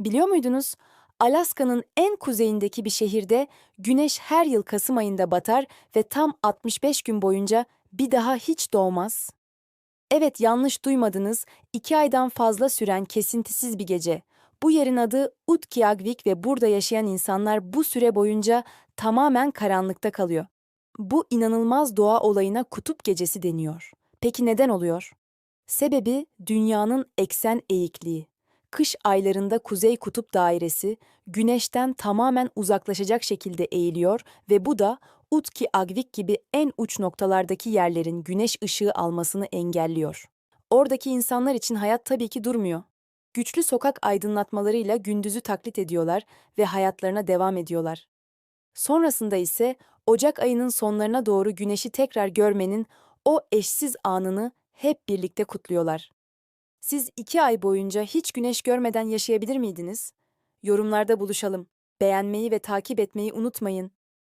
Biliyor muydunuz? Alaska'nın en kuzeyindeki bir şehirde güneş her yıl Kasım ayında batar ve tam 65 gün boyunca bir daha hiç doğmaz. Evet yanlış duymadınız, iki aydan fazla süren kesintisiz bir gece. Bu yerin adı Utqiagvik ve burada yaşayan insanlar bu süre boyunca tamamen karanlıkta kalıyor. Bu inanılmaz doğa olayına kutup gecesi deniyor. Peki neden oluyor? Sebebi dünyanın eksen eğikliği. Kış aylarında Kuzey Kutup Dairesi güneşten tamamen uzaklaşacak şekilde eğiliyor ve bu da Utki Agvik gibi en uç noktalardaki yerlerin güneş ışığı almasını engelliyor. Oradaki insanlar için hayat tabii ki durmuyor. Güçlü sokak aydınlatmalarıyla gündüzü taklit ediyorlar ve hayatlarına devam ediyorlar. Sonrasında ise Ocak ayının sonlarına doğru güneşi tekrar görmenin o eşsiz anını hep birlikte kutluyorlar. Siz iki ay boyunca hiç güneş görmeden yaşayabilir miydiniz? Yorumlarda buluşalım. Beğenmeyi ve takip etmeyi unutmayın.